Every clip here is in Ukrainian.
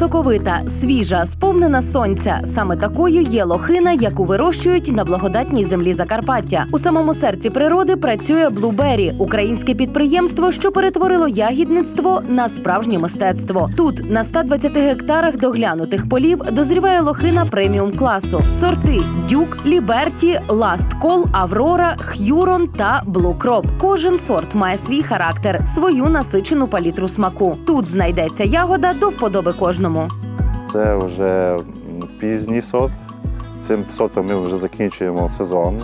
соковита, свіжа, сповнена сонця. Саме такою є лохина, яку вирощують на благодатній землі Закарпаття. У самому серці природи працює Блубері, українське підприємство, що перетворило ягідництво на справжнє мистецтво. Тут на 120 гектарах доглянутих полів дозріває лохина преміум класу. Сорти Дюк, Ліберті, Ласт Кол, Аврора, Х'юрон та Блукроп. Кожен сорт має свій характер, свою насичену палітру смаку. Тут знайдеться ягода до вподоби кожному. Це вже пізній сорт. Цим сортом ми вже закінчуємо сезон.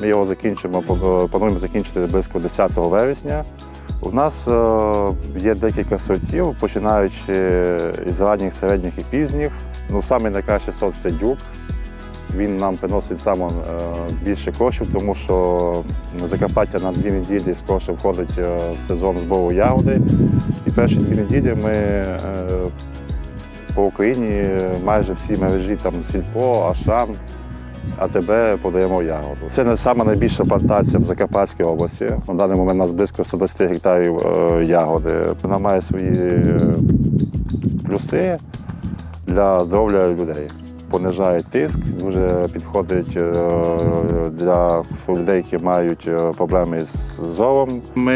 Ми його закінчимо, плануємо закінчити близько 10 вересня. У нас е, є декілька сортів, починаючи із ранніх, середніх і пізніх. Ну, самий найкращий сорт це дюк. Він нам приносить саме е, більше коштів, тому що Закарпаття на дві неділі скорше входить е, в сезон збору ягоди. І перші дві неділі ми е, Україні майже всі мережі там Сільпо, Ашан, АТБ подаємо ягоду. Це не сама найбільша плантація в Закарпатській області. На даний момент у нас близько 120 гектарів е, ягоди. Вона має свої е, плюси для здоров'я людей. Понижає тиск, дуже підходить е, для людей, які мають проблеми з зором. Ми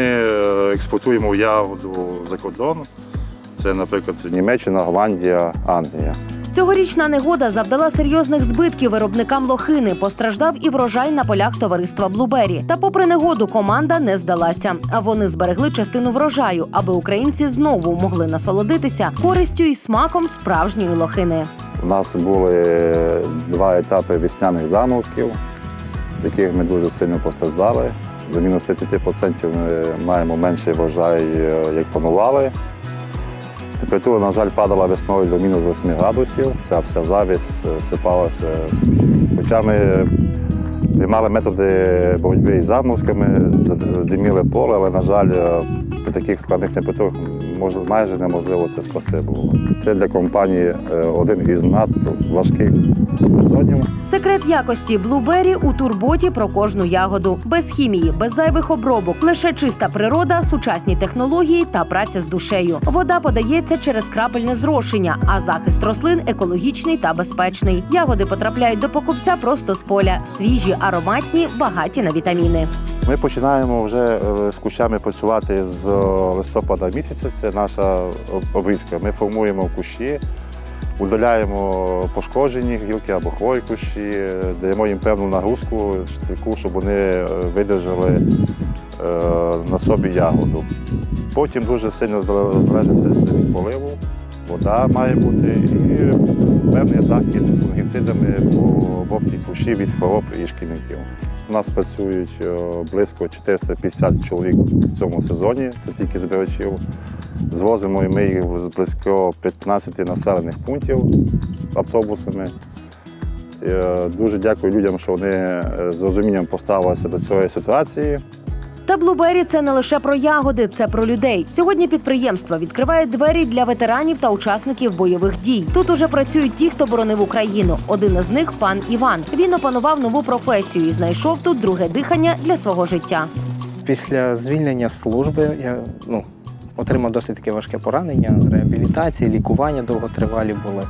експортуємо ягоду за кордон. Це, наприклад, Німеччина, Голландія, Англія. Цьогорічна негода завдала серйозних збитків виробникам лохини. Постраждав і врожай на полях товариства Блубері. Та, попри негоду, команда не здалася. А вони зберегли частину врожаю, аби українці знову могли насолодитися користю і смаком справжньої лохини. У нас були два етапи весняних заморозків, в яких ми дуже сильно постраждали. До мінус 30% ми маємо менший врожай, е, як планували. Температура, на жаль, падала весною до мінус 8 градусів. Ця вся завість е, сипалася з кущів. Хоча ми приймали методи боротьби із заморозками, диміли поле, але, на жаль, е, при таких складних температурах мож- майже неможливо це спасти було. Це для компанії е, один із надважких сезонів. Секрет якості Блубері у турботі про кожну ягоду, без хімії, без зайвих обробок, лише чиста природа, сучасні технології та праця з душею. Вода подається через крапельне зрошення, а захист рослин екологічний та безпечний. Ягоди потрапляють до покупця просто з поля, свіжі, ароматні, багаті на вітаміни. Ми починаємо вже е, з кущами працювати з листопада місяця. Це наша об- обрізка. Ми формуємо кущі, удаляємо пошкоджені гілки або хворі кущі, даємо їм певну нагрузку, таку, щоб вони е, видержали е, на собі ягоду. Потім дуже сильно зале- залежить від поливу. Вода має бути і певний захист фунгіцидами по обробці кущів від хвороб і шкідників. У нас працюють е, близько 450 чоловік в цьому сезоні, це тільки збирачів. Звозимо і ми їх з близько 15 населених пунктів автобусами. Е, Дуже дякую людям, що вони е, з розумінням поставилися до цієї ситуації. Та Блубері це не лише про ягоди, це про людей. Сьогодні підприємство відкриває двері для ветеранів та учасників бойових дій. Тут уже працюють ті, хто боронив Україну. Один із них пан Іван. Він опанував нову професію і знайшов тут друге дихання для свого життя. Після звільнення служби я ну, отримав досить таке важке поранення, реабілітації, лікування довготривалі були.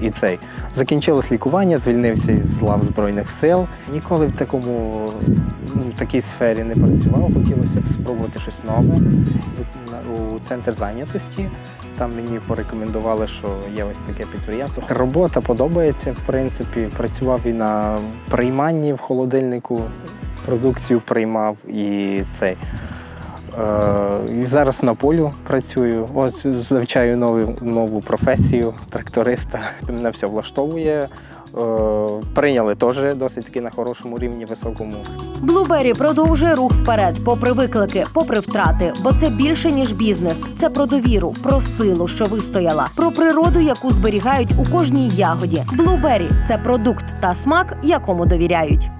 І цей. Закінчилось лікування, звільнився із лав Збройних сил. Ніколи в такому ну, в такій сфері не працював. Хотілося б спробувати щось нове у центр зайнятості. Там мені порекомендували, що є ось таке підприємство. Робота подобається, в принципі. Працював і на прийманні в холодильнику, продукцію приймав і цей. Е, і зараз на полю працюю. Ось завчаю нову, нову професію тракториста. Мене все влаштовує. Е, прийняли теж досить таки на хорошому рівні, високому. Блубері продовжує рух вперед, попри виклики, попри втрати, бо це більше ніж бізнес. Це про довіру, про силу, що вистояла, про природу, яку зберігають у кожній ягоді. Блубері це продукт та смак, якому довіряють.